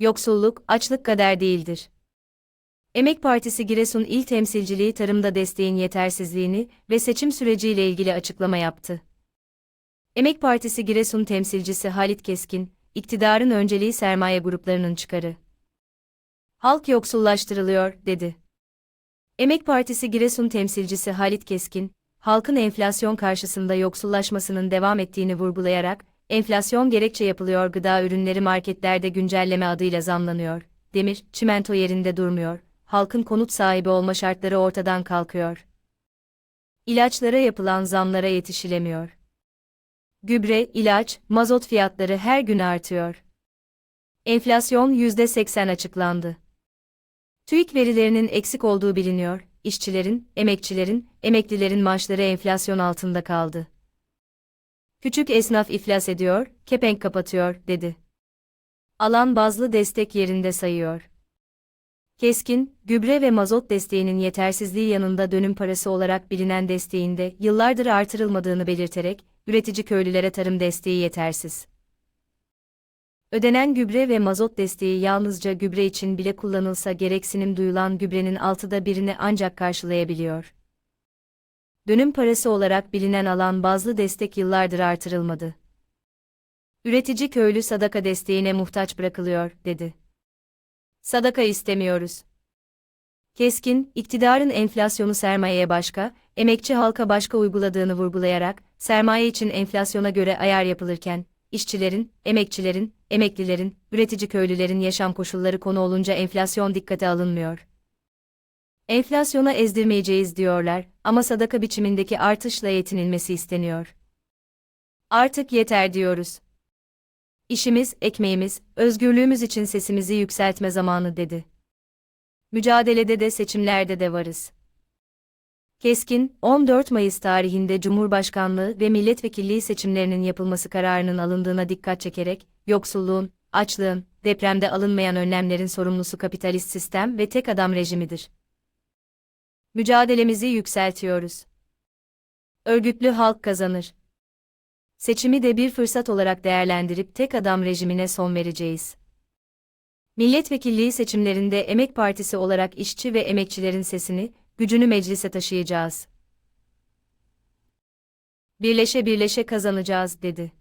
Yoksulluk, açlık kader değildir. Emek Partisi Giresun İl Temsilciliği tarımda desteğin yetersizliğini ve seçim süreciyle ilgili açıklama yaptı. Emek Partisi Giresun temsilcisi Halit Keskin, iktidarın önceliği sermaye gruplarının çıkarı. Halk yoksullaştırılıyor, dedi. Emek Partisi Giresun temsilcisi Halit Keskin, halkın enflasyon karşısında yoksullaşmasının devam ettiğini vurgulayarak, enflasyon gerekçe yapılıyor gıda ürünleri marketlerde güncelleme adıyla zamlanıyor, demir, çimento yerinde durmuyor, halkın konut sahibi olma şartları ortadan kalkıyor. İlaçlara yapılan zamlara yetişilemiyor. Gübre, ilaç, mazot fiyatları her gün artıyor. Enflasyon %80 açıklandı. TÜİK verilerinin eksik olduğu biliniyor, işçilerin, emekçilerin, emeklilerin maaşları enflasyon altında kaldı. Küçük esnaf iflas ediyor, kepenk kapatıyor, dedi. Alan bazlı destek yerinde sayıyor. Keskin, gübre ve mazot desteğinin yetersizliği yanında dönüm parası olarak bilinen desteğinde yıllardır artırılmadığını belirterek, üretici köylülere tarım desteği yetersiz. Ödenen gübre ve mazot desteği yalnızca gübre için bile kullanılsa gereksinim duyulan gübrenin altıda birini ancak karşılayabiliyor. Dönüm parası olarak bilinen alan bazlı destek yıllardır artırılmadı. Üretici köylü sadaka desteğine muhtaç bırakılıyor, dedi. Sadaka istemiyoruz. Keskin, iktidarın enflasyonu sermayeye başka, emekçi halka başka uyguladığını vurgulayarak, sermaye için enflasyona göre ayar yapılırken, işçilerin, emekçilerin, emeklilerin, üretici köylülerin yaşam koşulları konu olunca enflasyon dikkate alınmıyor. Enflasyona ezdirmeyeceğiz diyorlar ama sadaka biçimindeki artışla yetinilmesi isteniyor. Artık yeter diyoruz. İşimiz, ekmeğimiz, özgürlüğümüz için sesimizi yükseltme zamanı dedi. Mücadelede de seçimlerde de varız. Keskin, 14 Mayıs tarihinde Cumhurbaşkanlığı ve milletvekilliği seçimlerinin yapılması kararının alındığına dikkat çekerek, yoksulluğun, açlığın, depremde alınmayan önlemlerin sorumlusu kapitalist sistem ve tek adam rejimidir. Mücadelemizi yükseltiyoruz. Örgütlü halk kazanır. Seçimi de bir fırsat olarak değerlendirip tek adam rejimine son vereceğiz. Milletvekilliği seçimlerinde Emek Partisi olarak işçi ve emekçilerin sesini, gücünü meclise taşıyacağız. Birleşe birleşe kazanacağız, dedi.